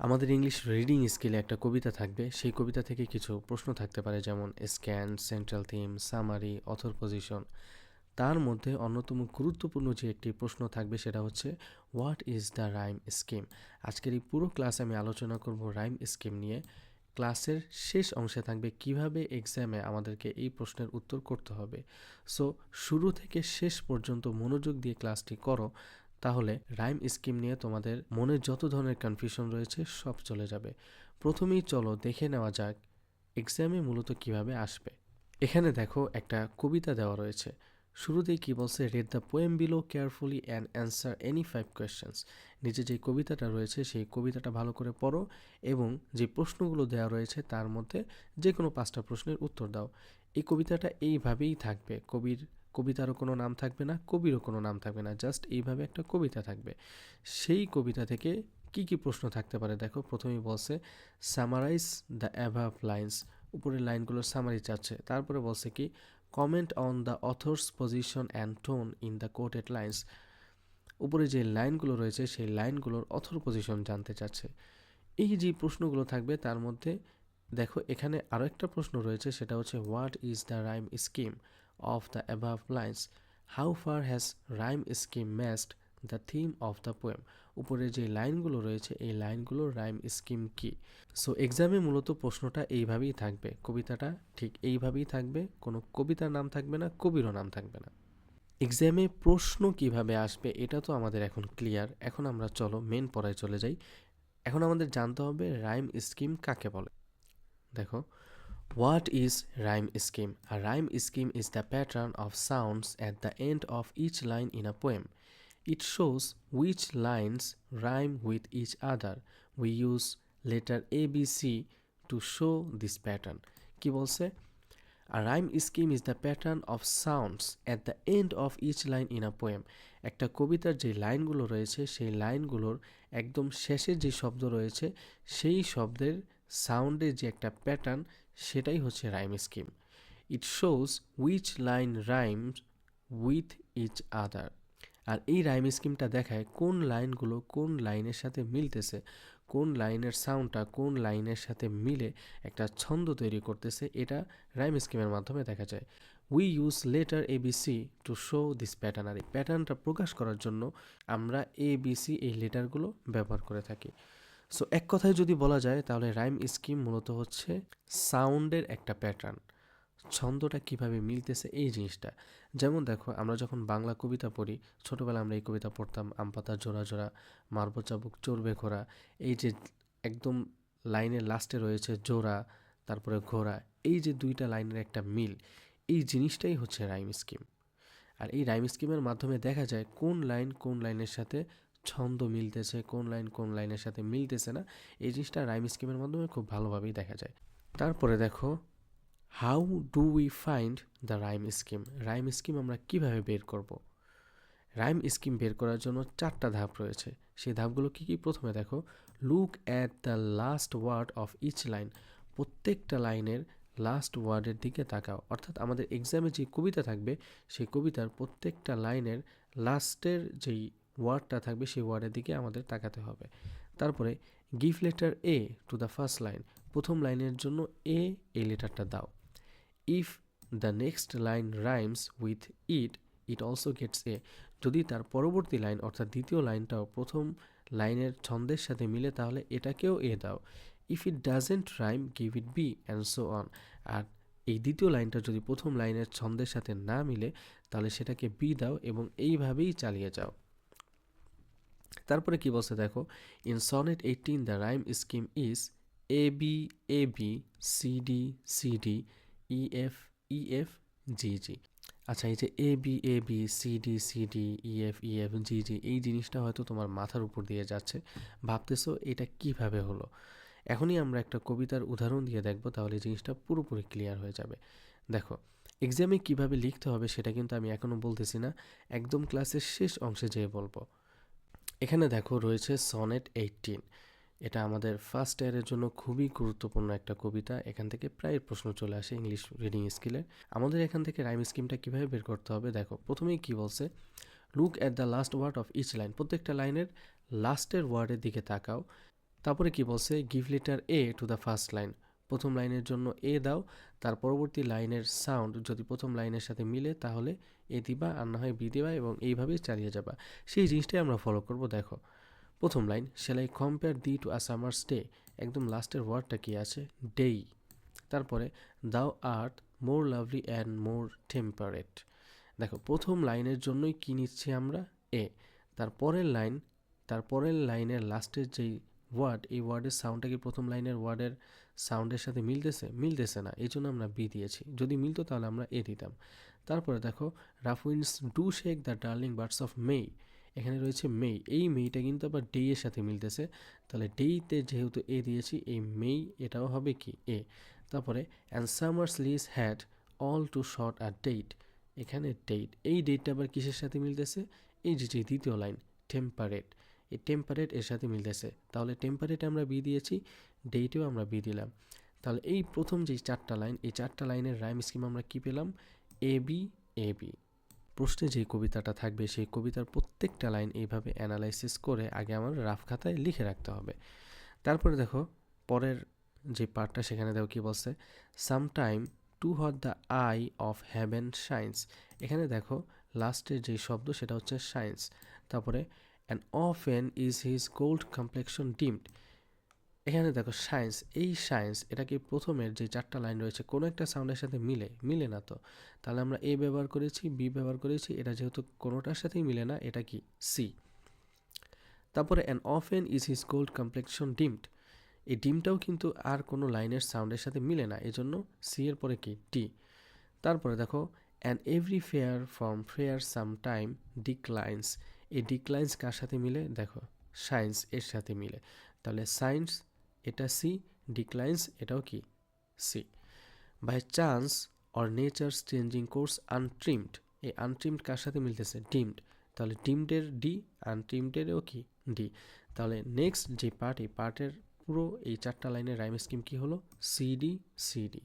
আমাদের English reading স্কিলে একটা কবিতা থাকবে। সেই কবিতা থেকে কিছু প্রশ্ন থাকতে পারে, যেমন scan central theme summary author position তার মধ্যে অন্যতম গুরুত্বপূর্ণ যে একটি প্রশ্ন থাকবে সেটা হচ্ছে what is the rhyme scheme আজকের এই পুরো ক্লাস আমি আলোচনা করব রাইম স্কিম নিয়ে। ক্লাসের শেষ অংশে থাকবে, কীভাবে এক্সামে আমাদেরকে এই প্রশ্নের উত্তর করতে হবে। সো শুরু থেকে শেষ পর্যন্ত মনোযোগ দিয়ে ক্লাসটি করো। তাহলে রাইম স্কিম নিয়ে তোমাদের মনে যত ধরনের কনফিউশন রয়েছে সব চলে যাবে। প্রথমেই চলো দেখে নেওয়া যাক এক্সামে মূলত কীভাবে আসবে। এখানে দেখো একটা কবিতা দেওয়া রয়েছে। শুরুতেই কি বলছে read the poem below carefully and answer any five questions নিচে যে কবিতাটা রয়েছে সেই কবিতাটা ভালো করে পড়ো এবং যে প্রশ্নগুলো দেওয়া রয়েছে তার মধ্যে যে কোনো পাঁচটা প্রশ্নের উত্তর দাও। এই কবিতাটা এইভাবেই থাকবে। কবির কবিতারও কোনো নাম থাকবে না, কবিরও কোনো নাম থাকবে না জাস্ট এইভাবে একটা কবিতা থাকবে। সেই কবিতা থেকে কি কি প্রশ্ন থাকতে পারে দেখো, প্রথমেই বলছে সামারাইজ দ্য অ্যাভাব লাইন্স উপরের লাইনগুলোর সামারি চাচ্ছে, তারপরে বলছে কি comment on the author's position and tone in the quoted lines উপরে যে লাইনগুলো রয়েছে, সেই লাইনগুলোর অথর পজিশন জানতে চাচ্ছে। এই যে প্রশ্নগুলো থাকবে, তার মধ্যে দেখো, এখানে আরও একটা প্রশ্ন রয়েছে, সেটা হচ্ছে what is the rhyme scheme of the above lines how far has rhyme scheme matched the theme of the poem উপরে যে লাইনগুলো রয়েছে, এই লাইনগুলোর রাইম স্কিম কি? সো এক্সামে মূলত প্রশ্নটা এইভাবেই থাকবে। কবিতাটা ঠিক এইভাবেই থাকবে। কোনো কবিতার নাম থাকবে না, কবিরও নাম থাকবে না। এক্সামে প্রশ্ন কীভাবে আসবে, এটা তো আমাদের এখন ক্লিয়ার এখন আমরা চলো মেন পড়ায় চলে যাই। এখন আমাদের জানতে হবে রাইম স্কিম কাকে বলে। দেখো rhyme scheme R rhyme scheme is the pattern of sounds at the end of each line in a poem it shows which lines rhyme with each other we use letter A B C to show this pattern কি বলছে? A rhyme scheme is the pattern of sounds at the end of each line in a poem. একটা কবিতার যে লাইনগুলো রয়েছে, সেই লাইনগুলোর একদম শেষে যে শব্দ রয়েছে, সেই শব্দের সাউন্ডের যে একটা প্যাটার্ন সেটাই হচ্ছে rhyme scheme it shows which line rhymes with each other আর এই রাইম স্কিমটা দেখায় কোন লাইনগুলো কোন লাইনের সাথে মিলতেছে, কোন লাইনের সাউন্ডটা কোন লাইনের সাথে মিলে একটা ছন্দ তৈরি করতেছে, এটা রাইম স্কিমের মাধ্যমে দেখা যায়। We use letter A B C to show this pattern আর এই প্যাটার্নটা প্রকাশ করার জন্য আমরা এ বি সি এই লেটারগুলো ব্যবহার করে থাকি। সো এক কথায় যদি বলা যায়, তাহলে রাইম স্কিম মূলত হচ্ছে সাউন্ডের একটা প্যাটার্ন ছন্দটা কীভাবে মিলতেছে এই জিনিসটা? যেমন দেখো, আমরা যখন বাংলা কবিতা পড়ি ছোটোবেলা আমরা এই কবিতা পড়তাম, আম পাতা জোড়া জোড়া, মারব চাবুক, চড়বে ঘোড়া, এই যে একদম লাইনের লাস্টে রয়েছে জোড়া, তারপরে ঘোড়া, এই যে দুইটা লাইনের একটা মিল, এই জিনিসটাই হচ্ছে রাইম স্কিম আর এই রাইম স্কিমের মাধ্যমে দেখা যায় কোন লাইন কোন লাইনের সাথে ছন্দ মিলতেছে, কোন লাইন কোন লাইনের সাথে মিলতেছে না, এই জিনিসটা রাইম স্কিমের মাধ্যমে খুব ভালোভাবেই দেখা যায়। তারপরে দেখো how do we find the rhyme scheme rhyme scheme আমরা কীভাবে বের করব? রাইম স্কিম বের করার জন্য চারটা ধাপ রয়েছে। সেই ধাপগুলো কী কী? প্রথমে দেখো look at the last word of each line প্রত্যেকটা লাইনের লাস্ট ওয়ার্ডের দিকে তাকাও। অর্থাৎ আমাদের এক্সামে যে কবিতা থাকবে, সেই কবিতার প্রত্যেকটা লাইনের লাস্টের যেই ওয়ার্ডটা থাকবে সেই ওয়ার্ডের দিকে আমাদের তাকাতে হবে। তারপরে give letter A to the first line প্রথম লাইনের জন্য এ এই লেটারটা দাও। If the next line rhymes with it it also gets A যদি তার পরবর্তী লাইন অর্থাৎ দ্বিতীয় লাইনটাও প্রথম লাইনের ছন্দের সাথে মিলে, তাহলে এটাকেও এ দাও। If it doesn't rhyme give it B and so on আর এই দ্বিতীয় লাইনটা যদি প্রথম লাইনের ছন্দের সাথে না মিলে, তাহলে সেটাকে বি দাও এবং এইভাবেই চালিয়ে যাও। তারপরে কি বলছে দেখো in sonnet eighteen the rhyme scheme is A B A B C D C D E F E F G G আচ্ছা এই যে A B A B C D C D E F E F G G এই জিনিসটা হয়তো তোমার মাথার উপর দিয়ে যাচ্ছে। ভাবতেছো এটা কীভাবে হলো? এখনই আমরা একটা কবিতার উদাহরণ দিয়ে দেখব, তাহলে জিনিসটা পুরোপুরি ক্লিয়ার হয়ে যাবে। দেখো এক্সামে কীভাবে লিখতে হবে সেটা কিন্তু আমি এখনও বলতেছি না, একদম ক্লাসের শেষ অংশে যেয়ে বলব। এখানে দেখো রয়েছে সনেট এইটিন। এটা আমাদের ফার্স্ট ইয়ারের জন্য খুবই গুরুত্বপূর্ণ একটা কবিতা। এখান থেকে প্রায় প্রশ্ন চলে আসে ইংলিশ রিডিং স্কিলে আমাদের এখান থেকে রাইম স্কিমটা কীভাবে বের করতে হবে? দেখো, প্রথমেই কি বলছে? Look at the last word of each line প্রত্যেকটা লাইনের লাস্টের ওয়ার্ডের দিকে তাকাও। তারপরে কি বলছে? Give letter A to the first line প্রথম লাইনের জন্য এ দাও। তার পরবর্তী লাইনের সাউন্ড যদি প্রথম লাইনের সাথে মিলে, তাহলে এ দিবা আর না হয় বি দিবা এবং এইভাবেই চালিয়ে যাবা। সেই জিনিসটাই আমরা ফলো করব, দেখো। প্রথম line shall I compare thee to a summer's day একদম লাস্টের ওয়ার্ডটা কি আছে? ডেই তারপরে thou art more lovely and more temperate দেখো, প্রথম লাইনের জন্যই কি নিচ্ছি আমরা? এ তারপরের লাইন তারপরের লাইনের লাস্টের যেই ওয়ার্ড এই ওয়ার্ডের সাউন্ডটা কি প্রথম লাইনের ওয়ার্ডের সাউন্ডের সাথে মিলতেছে? মিলতেছে না। এই জন্য আমরা বি দিয়েছি। যদি মিলতো তাহলে আমরা এ দিতাম। তারপরে দেখো rough winds do shake the darling buds of May এখানে রয়েছে মে এই মেইটা কিন্তু আবার ডে এর সাথে মিলতেছে। তাহলে ডেইতে যেহেতু এ দিয়েছি, এই মেই এটাও হবে কি? এ। তারপরে and summer's lease had all too short a date এখানে ডেট এই ডেটটা আবার কিসের সাথে মিলতেছে? এই যে দ্বিতীয় লাইন টেম্পারেট এই টেম্পারেট এর সাথে মিলতেছে। তাহলে টেম্পারেট আমরা বি দিয়েছি ডেটেও আমরা বি দিলাম। তাহলে এই প্রথম যে চারটা লাইন, এই চারটা লাইনের রাইম স্কিম আমরা কি পেলাম? এ বি এ বি প্রশ্নে যে কবিতাটা থাকবে, সেই কবিতার প্রত্যেকটা লাইন এইভাবে অ্যানালাইসিস করে আগে আমার রাফ খাতায় লিখে রাখতে হবে। তারপরে দেখো, পরের যে পার্টটা সেখানে দেখো কি বলছে sometime too hot the eye of heaven shines এখানে দেখো লাস্টের যে শব্দ সেটা হচ্ছে সায়েন্স তারপরে and often is his gold complexion dimmed এখানে দেখো সায়েন্স এই সায়েন্স এটা কি প্রথমের যে চারটা লাইন রয়েছে, কোনো একটা সাউন্ডের সাথে মিলে মিলে না তো। তাহলে আমরা এ ব্যবহার করেছি বি ব্যবহার করেছি, এটা যেহেতু কোনোটার সাথেই মিলে না, এটা কি? সি তারপরে and often is his gold complexion dimmed এই ডিমটাও কিন্তু আর কোনো লাইনের সাউন্ডের সাথে মিলে না, এজন্য সি এর পরে কি? ডি তারপরে দেখো and every fair from fair sometime declines এই ডিক্লাইন্স কার সাথে মিলে? দেখো সায়েন্স এর সাথে মিলে। তাহলে সায়েন্স এটা সি, ডিক্লাইন্স এটাও কি? C. By chance, or nature's changing course untrimmed. এই আনট্রিমড কার সাথে মিলতেছে? ডিমড। তাহলে ডিমডের ডি, আনট্রিমডেরও কি? ডি। তাহলে নেক্সট যে পার্ট, এই পার্টের পুরো এই চারটা লাইনের রাইম স্কিম কি হলো? সিডি সিডি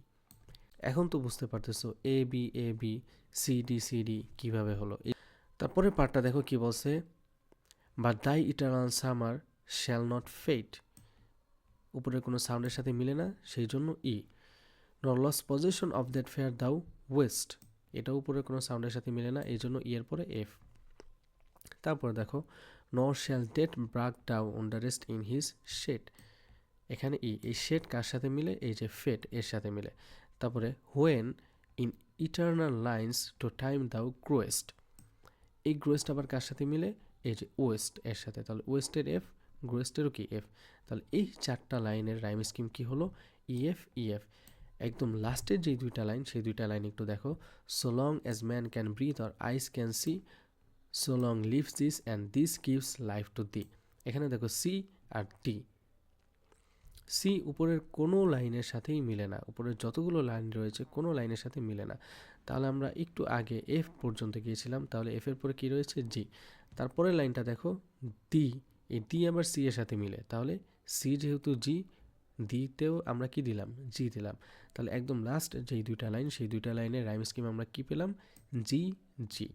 এখন তো বুঝতে পারতেছো, A B A B C D C D কীভাবে হলো? তারপরে পার্টটা দেখো কি বলছে? But thy eternal summer shall not fade উপরের কোনো সাউন্ডের সাথে মিলে না, সেই জন্য E nor lose possession of that fair thou owest এটা উপরে কোনো সাউন্ডের সাথে মিলে না, এই জন্য ই এর পরে এফ তারপরে দেখো nor shall death brag thou on in his shade এখানে ই এই শেড কার সাথে মিলে? এই যে ফেট এর সাথে মিলে। তারপরে when in eternal lines to time thou growest এই গ্রোয়েস্ট আবার কার সাথে মিলে? এই যে ওয়েস্ট এর সাথে। তাহলে ওয়েস্টের এফ গ্রোয়েস্টেরও কি এফ তাহলে এই চারটা লাইনের রাইম স্কিম কি হলো? ইএফ ইএফ একদম লাস্টের যে দুইটা লাইন সেই দুইটা লাইন একটু দেখো। So long as men can breathe or eyes can see so long lives this and this gives life to thee এখানে দেখো সি আর ডি সি উপরের কোনো লাইনের সাথেই মিলে না। উপরের যতগুলো লাইন রয়েছে, কোনো লাইনের সাথে মিলে না। তাহলে আমরা একটু আগে এফ পর্যন্ত গিয়েছিলাম। তাহলে এফের পরে কী রয়েছে? জি তারপরের লাইনটা দেখো ডি এই ডি আবার সি এর সাথে মিলে। তাহলে সি যেহেতু জি ডিতেও আমরা কি দিলাম? জি দিলাম। তাহলে একদম লাস্ট যেই দুইটা লাইন সেই দুইটা লাইনের রাইম স্কিম আমরা কি পেলাম? জি জি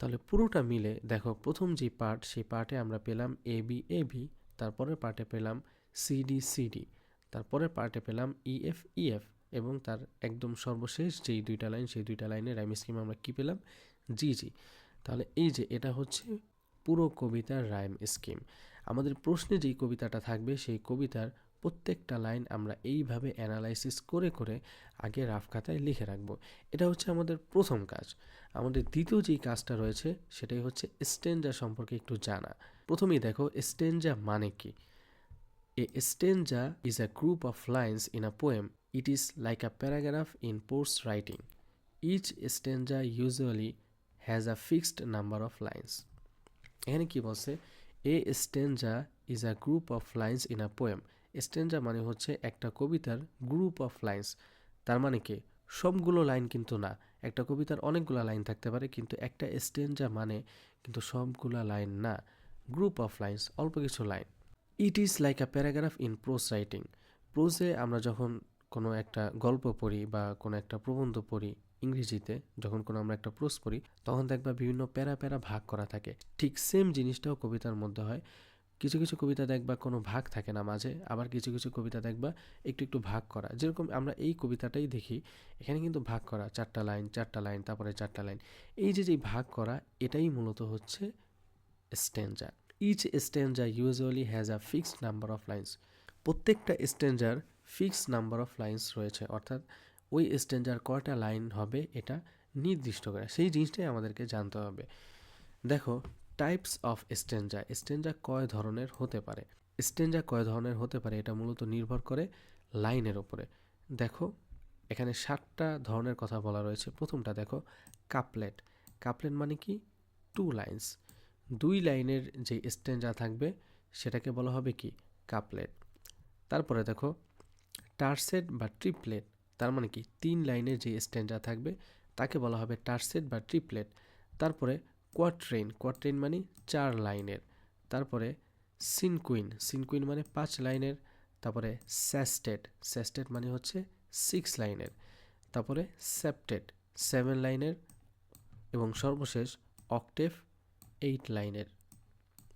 তাহলে পুরোটা মিলে দেখো, প্রথম যে পার্ট সেই পার্টে আমরা পেলাম এ বি এ বি তারপরের পার্টে পেলাম সিডি সিডি তারপরের পার্টে পেলাম ইএফ ইএফ এবং তার একদম সর্বশেষ যেই দুইটা লাইন সেই দুইটা লাইনের রাইম স্কিম আমরা কি পেলাম? জি জি তাহলে এই যে এটা হচ্ছে পুরো কবিতার রাইম স্কিম। আমাদের প্রশ্নে যেই কবিতাটা থাকবে, সেই কবিতার প্রত্যেকটা লাইন আমরা এইভাবে অ্যানালাইসিস করে করে আগে রাফ খাতায় লিখে রাখব। এটা হচ্ছে আমাদের প্রথম কাজ। আমাদের দ্বিতীয় যেই কাজটা রয়েছে, সেটাই হচ্ছে স্টেঞ্জা সম্পর্কে একটু জানা। প্রথমেই দেখো স্টেঞ্জা মানে কি? A stanza is a group of lines in a poem it is like a paragraph in prose writing each stanza usually has a fixed number of lines এখানে কি বলছে? A stanza is a group of lines in a poem stanza মানে হচ্ছে একটা কবিতার group of lines তার মানে কি? সবগুলো লাইন কিন্তু না। একটা কবিতার অনেকগুলো লাইন থাকতে পারে, কিন্তু একটা স্টেঞ্জা মানে কিন্তু সবগুলো লাইন না। গ্রুপ অফ লাইন্স অল্প কিছু line it is like a paragraph in prose writing প্রোজে আমরা যখন কোনো একটা গল্প পড়ি বা কোনো একটা প্রবন্ধ পড়ি ইংরেজিতে যখন কোনো আমরা একটা প্রোজ পড়ি তখন দেখবা বিভিন্ন প্যারা প্যারা ভাগ করা থাকে। ঠিক সেম জিনিসটাও কবিতার মধ্যে হয়। কিছু কিছু কবিতা দেখবা কোনো ভাগ থাকে না মাঝে, আবার কিছু কিছু কবিতা দেখবা একটু একটু ভাগ করা। যেরকম আমরা এই কবিতাটাই দেখি, এখানে কিন্তু ভাগ করা, চারটা লাইন চারটা লাইন, তারপরে চারটা লাইন। এই যে যে ভাগ করা, এটাই মূলত হচ্ছে stanza. Each stanza usually has a fixed number of lines প্রত্যেকটা stanza fixed number of lines রয়েছে। অর্থাৎ ওই স্ট্যান্ডার কয়টা লাইন হবে এটা নির্দিষ্ট করে। সেই জিনিসটাই আমাদেরকে জানতে হবে। দেখো টাইপস অফ স্ট্যান্ডার স্ট্যান্ডার কয় ধরনের হতে পারে? স্ট্যান্ডার কয় ধরনের হতে পারে এটা মূলত নির্ভর করে লাইনের ওপরে দেখো, এখানে সাতটা ধরনের কথা বলা রয়েছে। প্রথমটা দেখো কাপলেট কাপলেট মানে কি? টু লাইন্স দুই লাইনের যে স্ট্যান্ডার থাকবে, সেটাকে বলা হবে কি? কাপলেট তারপরে দেখো টার্সেট বা ট্রিপলেট তার মানে কি, তিন লাইনের যে স্ট্যান্ডার থাকবে, তাকে বলা হবে টার্সেট বা ট্রিপলেট। তারপরে কোয়াট্রেন কোয়াট্রেন মানে চার লাইনের। তারপরে সিনকুইন সিনকুইন মানে পাঁচ লাইনের। তারপরে স্যাস্টেট স্যাস্টেট মানে হচ্ছে সিক্স লাইনের। তারপরে সেপ্টেট, সেভেন লাইনের। এবং সর্বশেষ অক্টেভ, এইট লাইনের।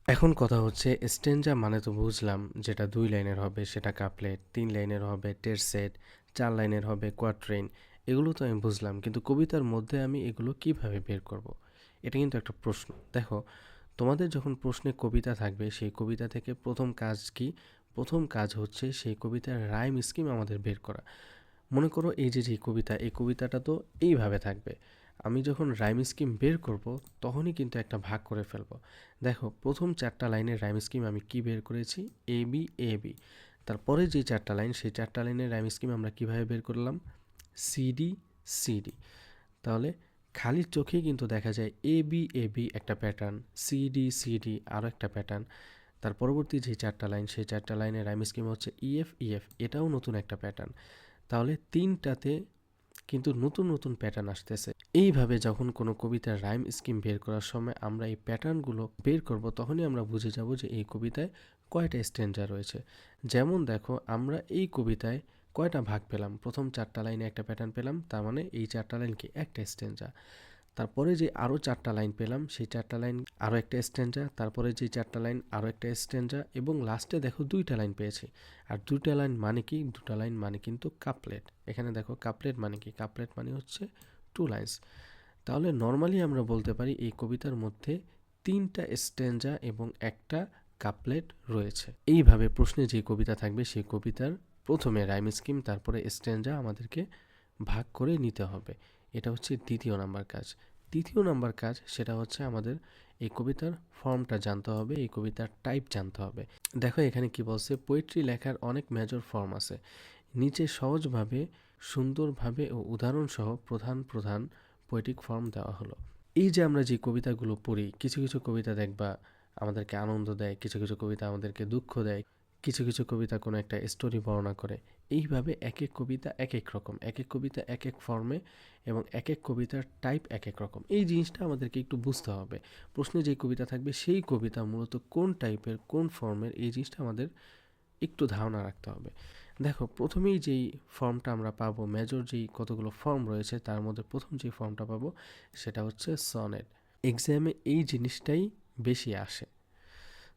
এখন কথা হচ্ছে স্টেঞ্জা মানে তো বুঝলাম, যেটা দুই লাইনের হবে সেটা কাপলেট, তিন লাইনের হবে টেরসেট চার লাইনের হবে কোয়াট্রেন এগুলো তো আমি বুঝলাম, কিন্তু কবিতার মধ্যে আমি এগুলো কীভাবে বের করব। এটা কিন্তু একটা প্রশ্ন। দেখো, তোমাদের যখন প্রশ্নে কবিতা থাকবে, সেই কবিতা থেকে প্রথম কাজ কি? প্রথম কাজ হচ্ছে সেই কবিতার রাইম স্কিম আমাদের বের করা। মনে করো এই যে যে কবিতা, এই কবিতাটা তো এইভাবে থাকবে। আমি যখন রাইম স্কিম বের করব, তখনই কিন্তু একটা ভাগ করে ফেলব। দেখো, প্রথম চারটা লাইনের রাইম স্কিম আমি কি বের করেছি? এ বি এ বি তারপরে যে চারটা লাইন, সেই চারটা লাইনের রাইম স্কিম আমরা কীভাবে বের করলাম? সিডি সিডি তাহলে খালি চোখেই কিন্তু দেখা যায় এ বি এ বি একটা pattern C D C D আরও একটা প্যাটার্ন তার পরবর্তী যে চারটা লাইন, সেই চারটা লাইনের রাইম স্কিম হচ্ছে ইএফ ইএফ এটাও নতুন একটা প্যাটার্ন তাহলে তিনটাতে কিন্তু নতুন নতুন প্যাটার্ন আসতেছে। এইভাবে যখন কোনো কবিতার রাইম স্কিম বের করার সময় আমরা এই প্যাটার্নগুলো বের করব, তখনই আমরা বুঝে যাব যে এই কবিতায় কয়টা স্ট্যান্ডার রয়েছে? যেমন দেখো, আমরা এই কবিতায় কয়টা ভাগ পেলাম? প্রথম চারটা লাইনে একটা প্যাটার্ন পেলাম, তার মানে এই চারটা লাইন কি একটা স্ট্যান্ডার। তারপরে যে আরও চারটা লাইন পেলাম, সেই চারটা লাইন আরও একটা স্ট্যান্ডা তারপরে যে চারটা লাইন আরও একটা স্ট্যান্ডা এবং লাস্টে দেখো দুইটা লাইন পেয়েছি। আর দুইটা লাইন মানে কি? দুটা লাইন মানে কিন্তু কাপলেট এখানে দেখো কাপলেট মানে কি? কাপলেট মানে হচ্ছে টু লাইন্স তাহলে নর্মালি আমরা বলতে পারি এই কবিতার মধ্যে তিনটা স্ট্যান্ডা এবং একটা কাপলেট রয়েছে। এইভাবে প্রশ্নে যে কবিতা থাকবে সেই কবিতার প্রথমে রাইম স্কিম, তারপরে স্ট্যান্ডা আমাদেরকে ভাগ করে নিতে হবে। এটা হচ্ছে দ্বিতীয় নাম্বার কাজ। তৃতীয় নাম্বার কাজ, সেটা হচ্ছে আমাদের এই কবিতার ফর্মটা জানতে হবে, এই কবিতার টাইপ জানতে হবে। দেখো এখানে কি বলছে, পোয়েট্রি লেখার অনেক মেজর ফর্ম আছে। নিচে সহজভাবে, সুন্দরভাবে ও উদাহরণসহ প্রধান প্রধান পোয়েটিক ফর্ম দেওয়া হলো। এই যে আমরা যে কবিতাগুলো পড়ি, কিছু কিছু কবিতা দেখবা আমাদেরকে আনন্দ দেয়, কিছু কিছু কবিতা আমাদেরকে দুঃখ দেয়, কিছু কিছু কবিতা কোনো একটা স্টোরি বর্ণনা করে। এইভাবে এক এক কবিতা এক এক রকম এক এক কবিতা এক এক ফর্মে এবং এক এক কবিতার টাইপ এক এক রকম। এই জিনিসটা আমাদেরকে একটু বুঝতে হবে। প্রশ্নে যেই কবিতা থাকবে, সেই কবিতা মূলত কোন টাইপের কোন ফর্মের এই জিনিসটা আমাদের একটু ধারণা রাখতে হবে। দেখো, প্রথমেই যেই ফর্মটা আমরা পাবো মেজর যেই কতগুলো ফর্ম রয়েছে, তার মধ্যে প্রথম যে ফর্মটা পাবো, সেটা হচ্ছে সনেট এক্সামে এই জিনিসটাই বেশি আসে।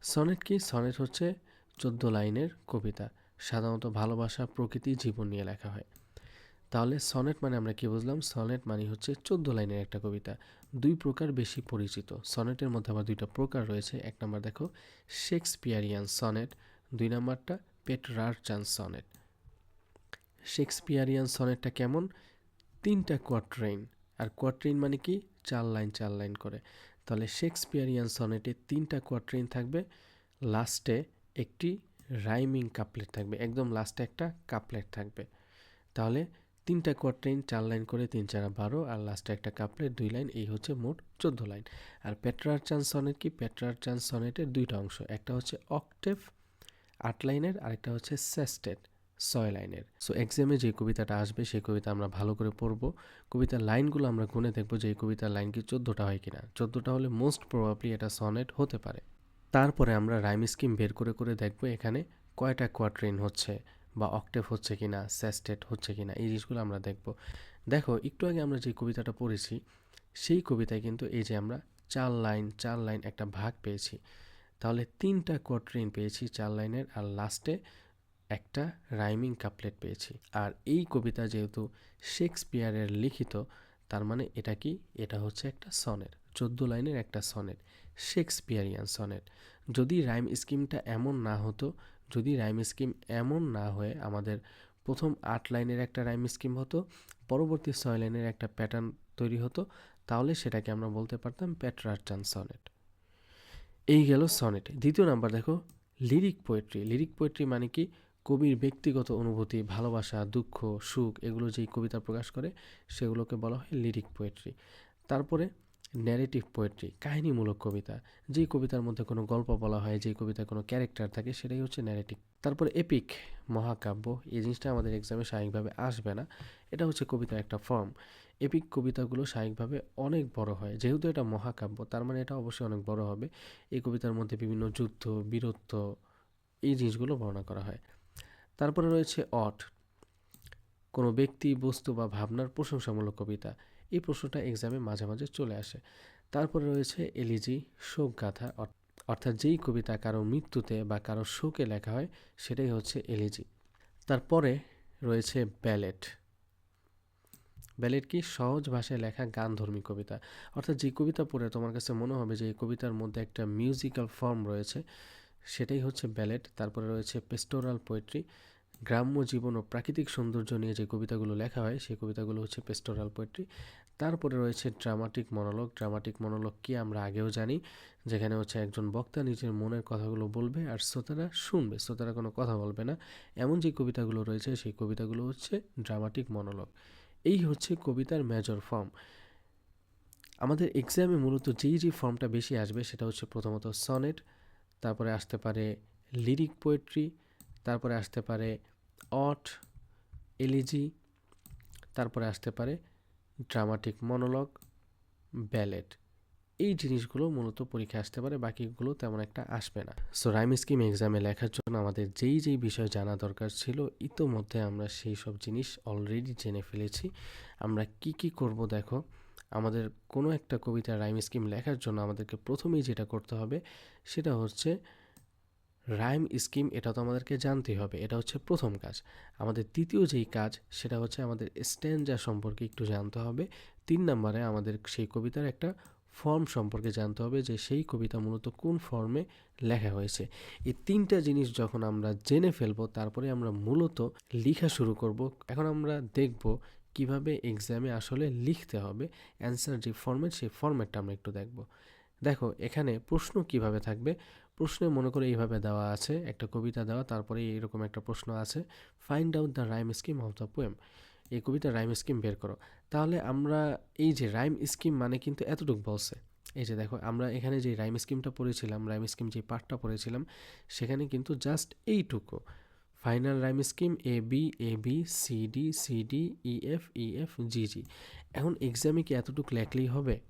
সনেট কি? সনেট হচ্ছে চোদ্দ লাইনের কবিতা। সাধারণত ভালোবাসা, প্রকৃতি, জীবন নিয়ে লেখা হয়। তাহলে সনেট মানে আমরা কি বুঝলাম? সনেট মানে হচ্ছে চোদ্দ লাইনের একটা কবিতা। দুই প্রকার বেশি পরিচিত। সনেটের মধ্যে আবার দুইটা প্রকার রয়েছে। এক নম্বর দেখো, শেক্সপিয়ারিয়ান সনেট। দুই নম্বরটা, পেটরার্চান সনেট। শেক্সপিয়ারিয়ান সনেটটা কেমন? তিনটা কোয়াট্রেইন আর কোয়াট্রেইন মানে কি? চার লাইন চার লাইন করে। তাহলে শেক্সপিয়ারিয়ান সনেটে তিনটা কোয়াট্রেইন থাকবে। লাস্টে একটি রাইমিং কাপলেট থাকবে। একদম লাস্টে একটা কাপলেট থাকবে। তাহলে তিনটা কোয়াট্রেইন চার লাইন করে তিন, চার, বারো, আর লাস্টে একটা কাপলেট দুই লাইন, এই হচ্ছে মোট চোদ্দ লাইন। আর পেট্রার চান্স সনেট কি? পেট্রার চান্স সনেটের দুইটা অংশ। একটা হচ্ছে অক্টেভ আট লাইনের, আরেকটা হচ্ছে সেস্টেড ছয় লাইনের। সো এক্সামে যে কবিতাটা আসবে, সেই কবিতা আমরা ভালো করে পড়ব। কবিতার লাইনগুলো আমরা গুনে দেখব যে এই কবিতার লাইন কি চোদ্দোটা হয় কিনা। চোদ্দোটা হলে মোস্ট প্রবাবলি এটা সনেট হতে পারে। তারপরে আমরা রাইম স্কিম বের করে করে দেখব এখানে কয়টা কোয়াট্রেন হচ্ছে বা অক্টেভ হচ্ছে কি না স্যাস্টেট হচ্ছে কি না এই জিনিসগুলো আমরা দেখব। দেখো, একটু আগে আমরা যে কবিতাটা পড়েছি, সেই কবিতায় কিন্তু এই যে আমরা চার লাইন চার লাইন একটা ভাগ পেয়েছি। তাহলে তিনটা কোয়াট্রেন পেয়েছি চার লাইনের আর লাস্টে একটা রাইমিং কাপলেট পেয়েছি। আর এই কবিতা যেহেতু শেক্সপিয়ারের লিখিত, তার মানে এটা কি? এটা হচ্ছে একটা সনেট চোদ্দ লাইনের একটা সনেট শেক্সপিয়ারিয়ান সনেট যদি রাইম স্কিমটা এমন না হতো, যদি রাইম স্কিম এমন না হয়ে আমাদের প্রথম আট লাইনের একটা রাইম স্কিম হতো, পরবর্তী ছয় লাইনের একটা প্যাটার্ন তৈরি হতো, তাহলে সেটাকে আমরা বলতে পারতাম প্যাট্রার্চান সনেট এই গেল সনেট দ্বিতীয় নাম্বার দেখো লিরিক পোয়েট্রি লিরিক পোয়েট্রি মানে কি? কবির ব্যক্তিগত অনুভূতি, ভালোবাসা, দুঃখ, সুখ, এগুলো যেই কবিতা প্রকাশ করে, সেগুলোকে বলা হয় লিরিক পোয়েট্রি তারপরে ন্যারেটিভ পোয়েট্রি কাহিনীমূলক কবিতা। যেই কবিতার মধ্যে কোনো গল্প বলা হয়, যেই কবিতায় কোনো ক্যারেক্টার থাকে, সেটাই হচ্ছে ন্যারেটিভ তারপরে এপিক মহাকাব্য, এই জিনিসটা আমাদের এক্সামে স্বাভাবিকভাবে আসবে না। এটা হচ্ছে কবিতার একটা ফর্ম এপিক কবিতাগুলো স্বাভাবিকভাবে অনেক বড় হয়। যেহেতু এটা মহাকাব্য, তার মানে এটা অবশ্যই অনেক বড় হবে। এই কবিতার মধ্যে বিভিন্ন যুদ্ধ, বীরত্ব, এই জিনিসগুলো বর্ণনা করা হয়। তারপরে রয়েছে অট কোনো ব্যক্তি, বস্তু বা ভাবনার প্রশংসামূলক কবিতা, এই প্রশ্নটা এক্সামে মাঝে মাঝে চলে আসে। তারপরে রয়েছে এলিজি, শোক গাথা অর্থাৎ যেই কবিতা কারও মৃত্যুতে বা কারও শোকে লেখা হয়, সেটাই হচ্ছে এলিজি। তারপরে রয়েছে ব্যালেট। ব্যালেট কি সহজ ভাষায় লেখা গানধর্মী কবিতা? অর্থাৎ যে কবিতা পড়ে তোমার কাছে মনে হবে যে এই কবিতার মধ্যে একটা মিউজিক্যাল ফর্ম রয়েছে সেটাই হচ্ছে ব্যালেট। তারপরে রয়েছে পেস্টোরাল পোয়েট্রি। গ্রাম্য জীবন ও প্রাকৃতিক সৌন্দর্য নিয়ে যে কবিতাগুলো লেখা হয়, সেই কবিতাগুলো হচ্ছে পেস্টোরাল পোয়েট্রি। তারপরে রয়েছে ড্রামাটিক মনোলগ। ড্রামাটিক মনোলগ কি আমরা আগেও জানি, যেখানে হচ্ছে একজন বক্তা নিজের মনের কথাগুলো বলবে আর শ্রোতারা শুনবে। শ্রোতারা কোনো কথা বলবে না। এমন যে কবিতাগুলো রয়েছে, সেই কবিতাগুলো হচ্ছে ড্রামাটিক মনোলগ। এই হচ্ছে কবিতার মেজর ফর্ম আমাদের এক্সামে মূলত যেই যে ফর্মটা বেশি আসবে, সেটা হচ্ছে প্রথমত সনেট। তারপরে আসতে পারে লিরিক পোয়েট্রি তারপরে আসতে পারে অট এলিজি তারপরে আসতে পারে ড্রামাটিক মনোলগ ব্যালেট এই জিনিসগুলো মূলত পরীক্ষা আসতে পারে, বাকিগুলো তেমন একটা আসবে না। সো রাইম স্কিম এক্সামে লেখার জন্য আমাদের যেই যেই বিষয় জানা দরকার ছিল, ইতোমধ্যে আমরা সেই সব জিনিস অলরেডি জেনে ফেলেছি। আমরা কি কি করব দেখো? আমাদের কোনো একটা কবিতা রাইম স্কিম লেখার জন্য আমাদেরকে প্রথমেই যেটা করতে হবে, সেটা হচ্ছে রাইম স্কিম এটা তো আমাদেরকে জানতেই হবে, এটা হচ্ছে প্রথম কাজ। আমাদের দ্বিতীয় যেই কাজ, সেটা হচ্ছে আমাদের স্ট্যান্ডার সম্পর্কে একটু জানতে হবে। তিন নম্বরে আমাদের সেই কবিতার একটা ফর্ম সম্পর্কে জানতে হবে যে সেই কবিতা মূলত কোন ফর্মে লেখা হয়েছে। এই তিনটা জিনিস যখন আমরা জেনে ফেলব, তারপরে আমরা মূলত লেখা শুরু করব, এখন আমরা দেখব কীভাবে এক্সামে আসলে লিখতে হবে অ্যান্সার যে ফর্ম্যাট সেই ফর্ম্যাটটা আমরা একটু দেখব। দেখো, এখানে প্রশ্ন কীভাবে থাকবে? প্রশ্নে মনে করে এইভাবে দেওয়া আছে, একটা কবিতা দেওয়া, তারপরে এইরকম একটা প্রশ্ন আছে find out the rhyme scheme of the poem এই কবিতা রাইম স্কিম বের করো। তাহলে আমরা এই যে রাইম স্কিম মানে কিন্তু এতটুকু বলছে। এই যে দেখো, আমরা এখানে যে রাইম স্কিমটা পড়েছিলাম রাইম স্কিম যে পার্টটা পড়েছিলাম, সেখানে কিন্তু জাস্ট এইটুকু। Final rhyme scheme A B A B, C, D C, D, E, F E, F, G G. এখন এক্সামে কি এতটুকু লেখলেই হবে?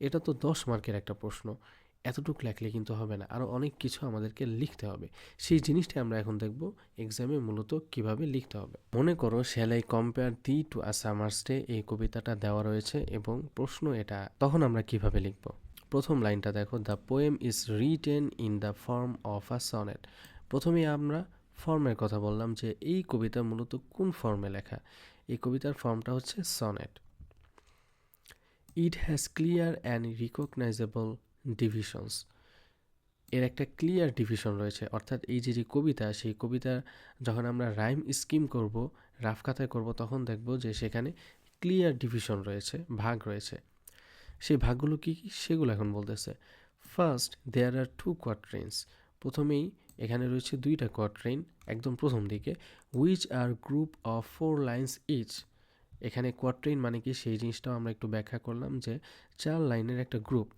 এটা তো দশ মার্কের একটা প্রশ্ন। এতটুকু লেখলে কিন্তু হবে না। আরও অনেক কিছু আমাদেরকে লিখতে হবে। সেই জিনিসটা আমরা এখন দেখব এক্সামে মূলত কীভাবে লিখতে হবে। মনে করো shall I compare thee to a summer's day এই কবিতাটা দেওয়া রয়েছে এবং প্রশ্ন এটা, তখন আমরা কীভাবে লিখব? প্রথম লাইনটা দেখো the poem is written in the form of a sonnet প্রথমে আমরা ফর্মের কথা বললাম যে এই কবিতা মূলত কোন ফর্মে লেখা? এই কবিতার ফর্মটা হচ্ছে sonnet. It has clear and recognizable divisions এর একটা ক্লিয়ার ডিভিশন রয়েছে, অর্থাৎ এই যে যে কবিতা, সেই কবিতা যখন আমরা রাইম স্কিম করব রাফ খাতায় করব, তখন দেখব যে সেখানে ক্লিয়ার ডিভিশন রয়েছে, ভাগ রয়েছে। সেই ভাগগুলো কী কী? সেগুলো এখন বলতেছে। First there are two quatrains প্রথমেই এখানে রয়েছে দুইটা কোয়াট্রেন একদম প্রথম দিকে which are group of four lines each এখানে কোয়াট্রেন মানে কি? সেই জিনিসটাও আমরা একটু ব্যাখ্যা করলাম যে চার লাইনের একটা group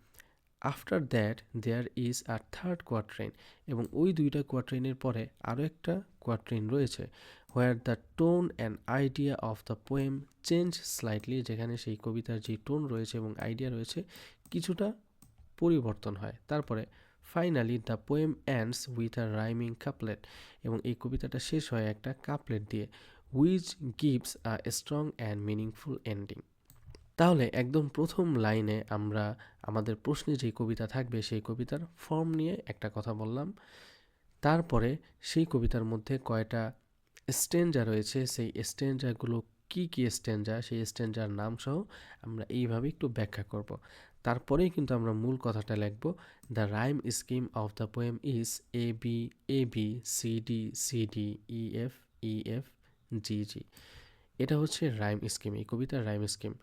after that there is a third quatrain এবং ওই দুইটা কোয়াট্রেনের পরে আরও একটা কোয়াট্রেন রয়েছে where the tone and idea of the poem change slightly যেখানে সেই কবিতার যে টোন রয়েছে এবং আইডিয়া রয়েছে, কিছুটা পরিবর্তন হয়। তারপরে finally the poem ends with a rhyming couplet এবং এই কবিতাটা শেষ হয় একটা কাপলেট দিয়ে which gives a strong and meaningful ending তাহলে একদম প্রথম লাইনে আমরা আমাদের প্রশ্নে যে কবিতা থাকবে, সেই কবিতার ফর্ম নিয়ে একটা কথা বললাম। তারপরে সেই কবিতার মধ্যে কয়টা স্টেঞ্জা রয়েছে, সেই স্টেঞ্জাগুলো কি কি স্টেঞ্জা সেই স্টেঞ্জার নামসহ আমরা এইভাবে একটু ব্যাখ্যা করব। তারপরেই কিন্তু আমরা মূল কথাটা লিখব the rhyme scheme of the poem is A B A B C D C D E F E F G G এটা হচ্ছে রাইম স্কিম এই কবিতার রাইম স্কিম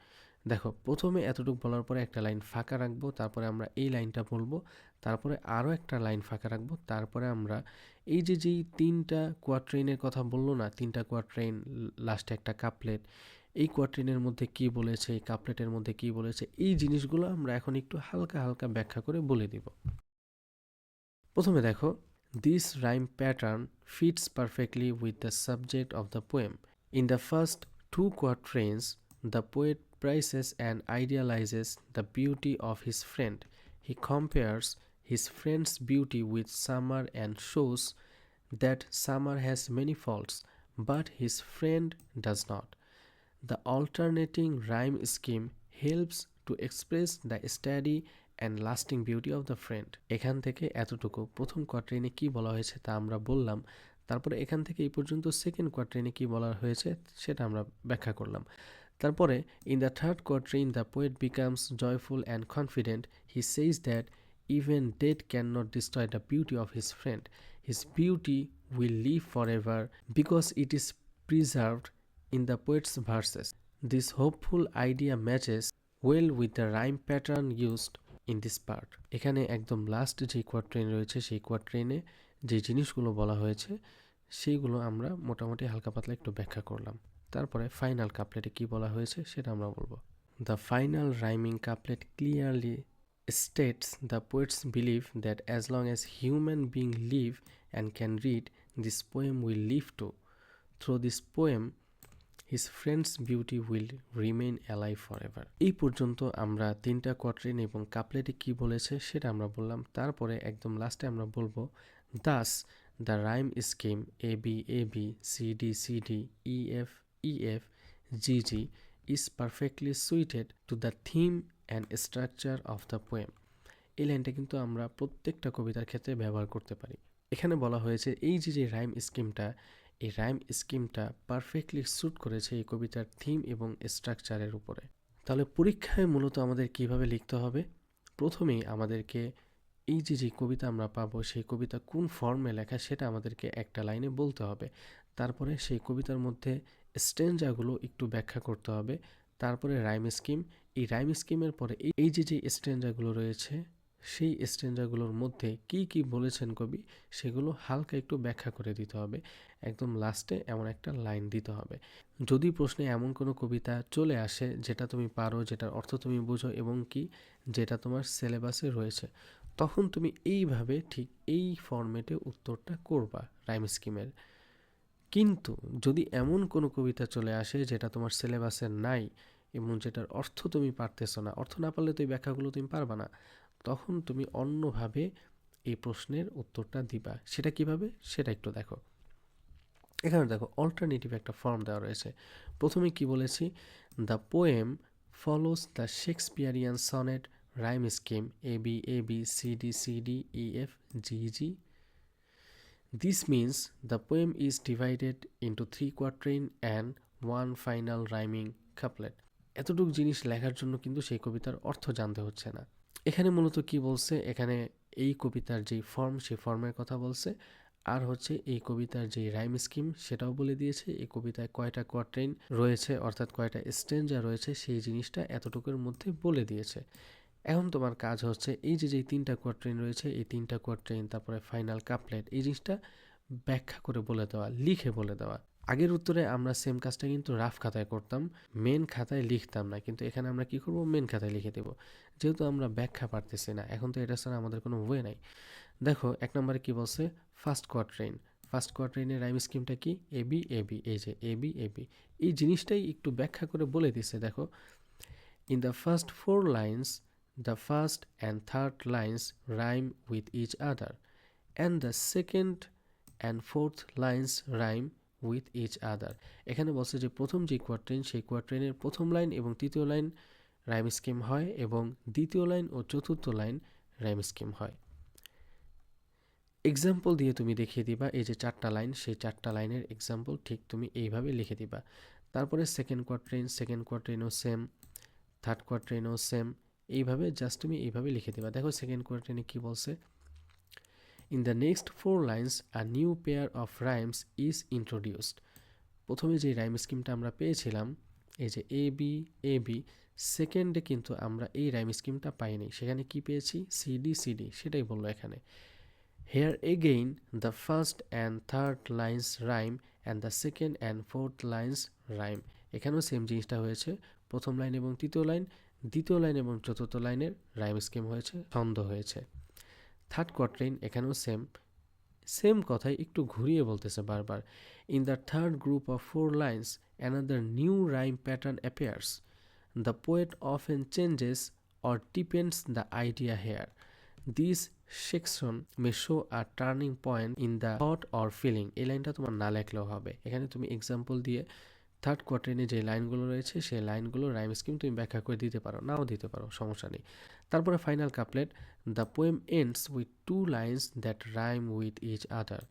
দেখো, প্রথমে এতটুকু বলার পরে একটা লাইন ফাঁকা রাখব, তারপরে আমরা এই লাইনটা বলব, তারপরে আরও একটা লাইন ফাঁকা রাখব, তারপরে আমরা এই যে যেই তিনটা কোয়াট্রেনের কথা বলল না, তিনটা কোয়াট্রেন লাস্টে একটা কাপলেট এই কোয়াট্রিনের মধ্যে কি বলেছে, এই কাপলেটের মধ্যে কি বলেছে, এই জিনিসগুলো আমরা এখন একটু হালকা হালকা ব্যাখ্যা করে বলে দিব। প্রথমে দেখো this rhyme pattern fits perfectly with the subject of the poem in the first two quatrains the poet praises and idealises the beauty of his friend he compares his friend's beauty with summer and shows that summer has many faults but his friend does not The alternating rhyme scheme helps to express the steady and lasting beauty of the friend. এখান থেকে এতটুকু। প্রথম কোয়াট্রেনে কি বলা হয়েছে তা আমরা বললাম। তারপরে এখান থেকে এই পর্যন্ত সেকেন্ড কোয়াট্রেনে কি বলা হয়েছে সেটা আমরা ব্যাখ্যা করলাম। তারপরে in the third quatrain the poet becomes joyful and confident he says that even death can not destroy the beauty of his friend his beauty will live for ever because it is preserved in the poet's verses this hopeful idea matches well with the rhyme pattern used in this part এখানে একদম last যে কোয়ার্ট্রেন রয়েছে, সেই কোয়ার্ট্রেনে যে জিনিসগুলো বলা হয়েছে, সেইগুলো আমরা মোটামুটি হালকা পাতলা একটু ব্যাখ্যা করলাম। তারপরে ফাইনাল কাপলেটে কি বলা হয়েছে, সেটা আমরা বলব। The final rhyming couplet clearly states the poet's belief that as long as human being live and can read, this poem will live too. Through this poem his friend's beauty will remain alive forever. এই পর্যন্ত আমরা তিনটা quatrain এবং কাপলেটে কি বলেছে সেটা আমরা বললাম। তারপরে একদম লাস্টে আমরা বলব thus the rhyme scheme A B A B C D C D E F EF GG is perfectly suited to the theme and structure of the poem এই লাইনটা কিন্তু আমরা প্রত্যেকটা কবিতার ক্ষেত্রে ব্যবহার করতে পারি। এখানে বলা হয়েছে, এই যে যে রাইম স্কিমটা এই রাইম স্কিমটা পারফেক্টলি স্যুট করেছে এই কবিতার থিম এবং স্ট্রাকচারের উপরে। তাহলে পরীক্ষায় মূলত আমাদের কীভাবে লিখতে হবে? প্রথমেই আমাদেরকে এই যে যে কবিতা আমরা পাবো, সেই কবিতা কোন ফর্মে লেখা সেটা আমাদেরকে একটা লাইনে বলতে হবে। তারপরে সেই কবিতার মধ্যে স্ট্রেঞ্জাগুলো একটু ব্যাখ্যা করতে হবে। তারপরে রাইম স্কিম এই রাইম স্কিমের পরে এই যে যে স্ট্রেঞ্জাগুলো রয়েছে সেই স্ট্রেঞ্জাগুলোর মধ্যে কি কি বলেছেন কবি, সেগুলো হালকা একটু ব্যাখ্যা করে দিতে হবে। একদম লাস্টে এমন একটা লাইন দিতে হবে। যদি প্রশ্নে এমন কোনো কবিতা চলে আসে যেটা তুমি পারো, যেটার অর্থ তুমি বুঝো এবং কি যেটা তোমার সিলেবাসে রয়েছে, তখন তুমি এইভাবে ঠিক এই ফর্মেটে উত্তরটা করবা রাইম স্কিমের কিন্তু যদি এমন কোনো কবিতা চলে আসে যেটা তোমার সিলেবাসে নাই এবং যেটার অর্থ তুমি পারতেছো না, অর্থ না পারলে তো এই ব্যাখ্যাগুলো তুমি পারবা না তখন তুমি অন্যভাবে এই প্রশ্নের উত্তরটা দিবা। সেটা কীভাবে? সেটা একটু দেখো। এখানে দেখো অল্টারনেটিভ একটা ফর্ম দেওয়া রয়েছে। প্রথমে কি বলেছি? The poem follows the Shakespearean sonnet rhyme scheme A B A B C D C D E F G G this means the poem is divided into three quatrain and one final rhyming couplet এতটুক জিনিস লেখার জন্য কিন্তু সেই কবিতার অর্থ জানতে হচ্ছে না। এখানে মূলত কি বলছে? এখানে এই কবিতার যে ফর্ম সেই ফর্মের কথা বলছে। আর হচ্ছে এই কবিতার যে রাইম স্কিম সেটাও বলে দিয়েছে। এই কবিতায় কয়টা কোয়াট্রেন রয়েছে, অর্থাৎ কয়টা স্টেঞ্জা রয়েছে, সেই জিনিসটা এতটুকুর মধ্যে বলে দিয়েছে। এখন তোমার কাজ হচ্ছে এই যে যে তিনটা কোয়াট্রেন রয়েছে, এই তিনটা কোয়াট্রেন তারপরে ফাইনাল কাপলেট এই জিনিসটা ব্যাখ্যা করে বলে দেওয়া, লিখে বলে দেওয়া। আগের উত্তরে আমরা সেম কাজটা কিন্তু রাফ খাতায় করতাম মেন খাতায় লিখতাম না, কিন্তু এখানে আমরা কি করব? মেন খাতায় লিখে দেব। যেহেতু আমরা ব্যাখ্যা পারতেছি না, এখন তো এটা ছাড়া আমাদের কোনো ওয়ে নাই। দেখো, এক নম্বরে কি বলছে? ফার্স্ট কোয়াট্রেন ফার্স্ট কোয়ার্টারিনের রাইম স্কিমটা কি? এ বি এ বি এই যে এ বি এ বি এই জিনিসটাই একটু ব্যাখ্যা করে বলে দিছে, দেখো। In the first four lines the first and third lines rhyme with each other and the second and fourth lines rhyme with each other এখানে বলছে যে প্রথম যে কোয়ার্ট্রেন সেই কোয়ার্ট্রেনের প্রথম লাইন এবং তৃতীয় লাইন রাইম স্কিম হয় এবং দ্বিতীয় লাইন ও চতুর্থ লাইন রাইম স্কিম হয়। এক্সাম্পল দিয়ে তুমি দেখিয়ে দিবা, এই যে চারটা লাইন সেই চারটা লাইনের এক্সাম্পল ঠিক তুমি এইভাবে লিখে দিবা। তারপরে সেকেন্ড কোয়ার্ট্রেন সেকেন্ড কোয়ার্ট্রেনও সেম থার্ড কোয়ার্ট্রেনও সেম এইভাবে জাস্ট তুমি এইভাবে লিখে দিবা। দেখো সেকেন্ড কোয়ার্ট্রেনে কী বলছে? In the next four lines a new pair of rhymes is introduced প্রথমে যে রাইম স্কিমটা আমরা পেয়েছিলাম, এই যে এ বি এ বি সেকেন্ডে কিন্তু আমরা এই রাইম স্কিমটা পাইনি সেখানে কি পেয়েছি? সিডি সিডি সেটাই বলল এখানে। Here again the first and third lines rhyme and the second and fourth lines rhyme এখানেও সেম জিনিসটা হয়েছে। প্রথম লাইন এবং তৃতীয় লাইন দ্বিতীয় লাইন এবং চতুর্থ লাইনের রাইম স্কিম হয়েছে, ছন্দ হয়েছে। থার্ড কোয়ার্ট্রেন এখানেও সেম সেম কথাই একটু ঘুরিয়ে বলতেছে বারবার। In the third group of four lines another new rhyme pattern appears the poet often changes or deepens the idea here this section may show a turning point in the thought or feeling এই লাইনটা তোমার না লেখলেও হবে। এখানে তুমি example দিয়ে third কোয়ার্টারে যে লাইনগুলো রয়েছে, সেই লাইনগুলো রাইম স্কিম তুমি ব্যাখ্যা করে দিতে পারো, নাও দিতে পারো, সমস্যা নেই। তারপরে final couplet the poem ends with two lines that rhyme with each other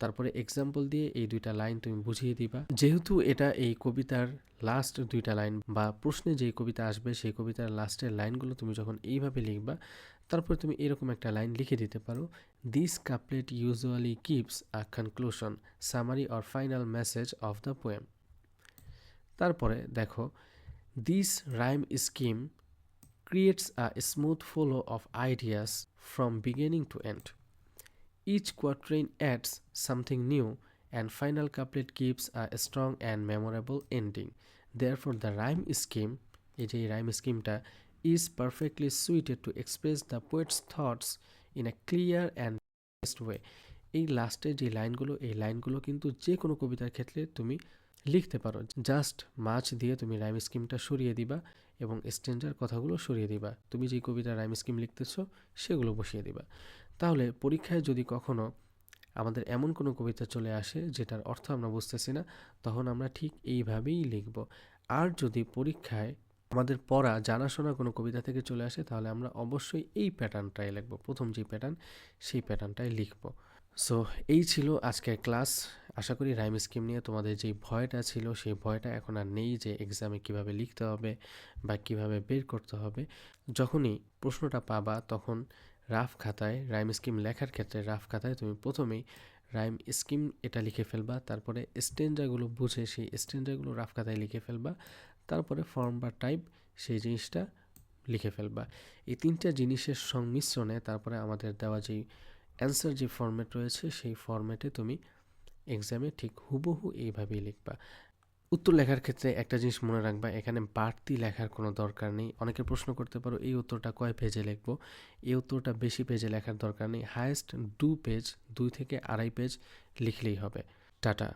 তারপরে এক্সাম্পল দিয়ে এই দুইটা লাইন তুমি বুঝিয়ে দিবা। যেহেতু এটা এই কবিতার লাস্ট দুইটা লাইন বা প্রশ্নে যে কবিতা আসবে, সেই কবিতার লাস্টের লাইনগুলো তুমি যখন এইভাবে লিখবা, তারপর তুমি এরকম একটা লাইন লিখে দিতে পারো। This couplet usually keeps a conclusion summary or final message of the poem তারপরে দেখো this rhyme scheme creates a smooth flow of ideas from beginning to end each quatrain adds something new and final couplet keeps a strong and memorable ending therefore the rhyme scheme এই যে rhyme স্কিমটা is perfectly suited to express the poet's thoughts in a clear and best way এই লাস্টের যে লাইনগুলো এই লাইনগুলো কিন্তু যে কোনো কবিতার ক্ষেত্রে তুমি লিখতে পারো। জাস্ট মাছ দিয়ে তুমি রাইম স্কিমটা সরিয়ে দিবা এবং স্ট্যান্ডার কথাগুলো সরিয়ে দিবা। তুমি যে কবিতা রাইম স্কিম লিখতেছো, সেগুলো বসিয়ে দিবা। তাহলে পরীক্ষায় যদি কখনো আমাদের এমন কোনো কবিতা চলে আসে যেটার অর্থ আমরা বুঝতেছি না, তখন আমরা ঠিক এইভাবেই লিখব। আর যদি পরীক্ষায় আমাদের পড়া, জানাশোনা কোনো কবিতা থেকে চলে আসে, তাহলে আমরা অবশ্যই এই প্যাটার্নটাই লিখব। প্রথম যে প্যাটার্ন সেই প্যাটার্নটাই লিখব। সো এই ছিল আজকের ক্লাস আশা করি রাইম স্কিম নিয়ে তোমাদের যেই ভয়টা ছিল, সেই ভয়টা এখন আর নেই যে এক্সামে কীভাবে লিখতে হবে বা কীভাবে বের করতে হবে। যখনই প্রশ্নটা পাবা তখন রাফ খাতায় রাইম স্কিম লেখার ক্ষেত্রে রাফ খাতায় তুমি প্রথমেই রাইম স্কিম এটা লিখে ফেলবা, তারপরে স্টেঞ্জাগুলো বুঝে সেই স্টেঞ্জাগুলো রাফ খাতায় লিখে ফেলবা, তারপরে ফর্ম বা টাইপ সেই জিনিসটা লিখে ফেলবা। এই তিনটা জিনিসের সংমিশ্রণে তারপরে আমাদের দেওয়া যেই অ্যান্সার যে ফর্ম্যাট রয়েছে সেই ফর্ম্যাটে তুমি এক্সামে ঠিক হুবহু এইভাবেই লিখবা। উত্তর লেখার ক্ষেত্রে একটা জিনিস মনে রাখবা, এখানে বাড়তি লেখার কোনো দরকার নেই। অনেকে প্রশ্ন করতে পারো, এই উত্তরটা কয় পেজে লিখব? এই উত্তরটা বেশি পেজে লেখার দরকার নেই। হায়েস্ট দু পেজ দুই থেকে আড়াই পেজ লিখলেই হবে। টাটা।